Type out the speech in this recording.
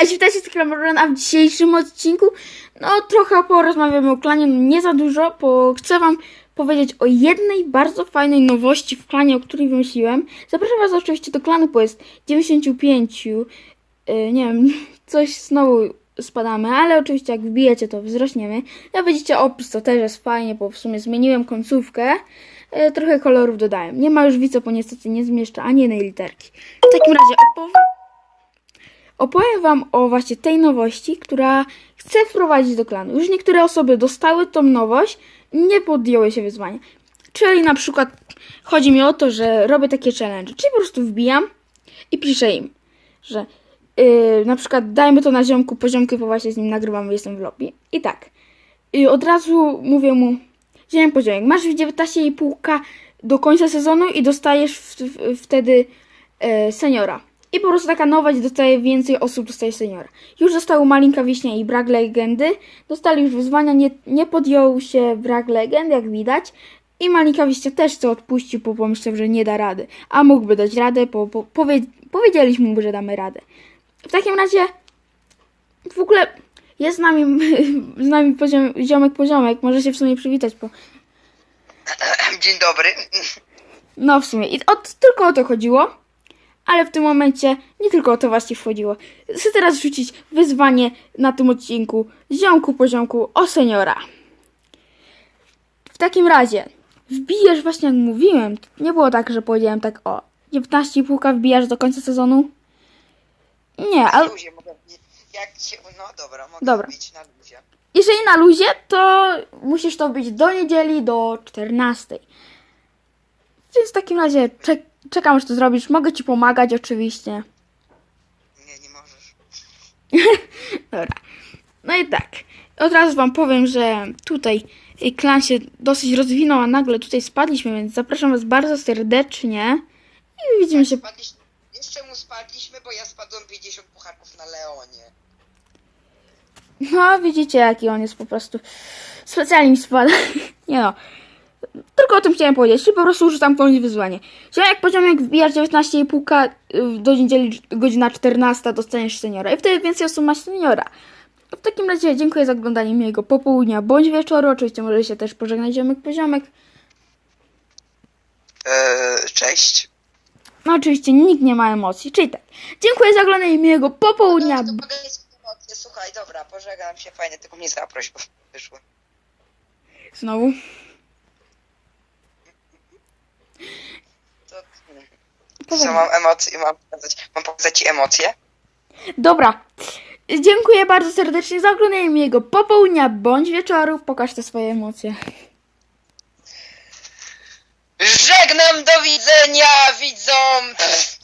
Cześć, witajcie z Klamorana, a w dzisiejszym odcinku no trochę porozmawiamy o klanie, no nie za dużo, bo chcę wam powiedzieć o jednej bardzo fajnej nowości w klanie, o której wymyśliłem. Zapraszam was oczywiście do klanu, bo jest 95, yy, nie wiem, coś znowu spadamy, ale oczywiście jak wbijecie to wzrośniemy. Jak widzicie opis to też jest fajnie, bo w sumie zmieniłem końcówkę, yy, trochę kolorów dodałem. Nie ma już wico, bo niestety nie zmieszcza ani jednej literki. W takim razie opowiem opowiem Wam o właśnie tej nowości, która chcę wprowadzić do klanu. Już niektóre osoby dostały tą nowość, nie podjęły się wyzwania. Czyli na przykład chodzi mi o to, że robię takie challenge, czyli po prostu wbijam i piszę im, że yy, na przykład dajmy to na ziomku, poziomkę, bo właśnie z nim nagrywam, jestem w lobby. I tak, yy, od razu mówię mu, ziomek poziomek, masz w 19,5 do końca sezonu i dostajesz w, w, wtedy e, seniora. I po prostu taka nowość dostaje więcej osób, dostaje seniora. Już zostały Malinka Wiśnia i Brak Legendy. Dostali już wyzwania, nie, nie podjął się Brak Legend, jak widać. I Malinka Wiśnia też co odpuścił, bo pomyślał, że nie da rady. A mógłby dać radę, bo, bo powie, powiedzieliśmy mu, że damy radę. W takim razie w ogóle jest z nami, z nami poziom, ziomek poziomek. Może się w sumie przywitać, bo Dzień dobry. No w sumie. I o, tylko o to chodziło. Ale w tym momencie nie tylko o to właśnie wchodziło. Chcę teraz rzucić wyzwanie na tym odcinku ziomku poziomku o seniora. W takim razie wbijesz właśnie jak mówiłem. Nie było tak, że powiedziałem tak o 19,5 wbijasz do końca sezonu. Nie, ale Jak się... No dobra, mogę Dobra. na luzie. jeżeli na luzie, to musisz to być do niedzieli do 14. Więc w takim razie czek- czekam, aż to zrobisz. Mogę ci pomagać oczywiście. Nie, nie możesz. Dobra. No i tak. Od razu wam powiem, że tutaj klan się dosyć rozwinął, a nagle tutaj spadliśmy, więc zapraszam was bardzo serdecznie. I widzimy się. Spadliśmy... Jeszcze mu spadliśmy, bo ja spadłem 50 pucharków na Leonie. No, widzicie, jaki on jest po prostu. Specjalnie mi spada. Nie no. Tylko o tym chciałem powiedzieć, czyli po prostu rzucam komuś wyzwanie. Ziomek poziomek wbijasz 19,5 y, do niedzieli godzina 14 dostaniesz seniora. I wtedy więcej osób masz seniora. W takim razie dziękuję za oglądanie miłego popołudnia bądź wieczoru. Oczywiście może się też pożegnać ziomek poziomek. Eee, cześć. No oczywiście nikt nie ma emocji, czyli tak. Dziękuję za oglądanie miłego popołudnia. No, to emocje. Słuchaj, dobra, pożegnam się fajnie, tylko mnie zaproś, bo wyszło. Znowu. Co mam emocje, mam pokazać, mam pokazać ci emocje? Dobra. Dziękuję bardzo serdecznie za oglądanie miłego popołudnia bądź wieczoru. Pokaż te swoje emocje. Żegnam, do widzenia, widzom! Pff.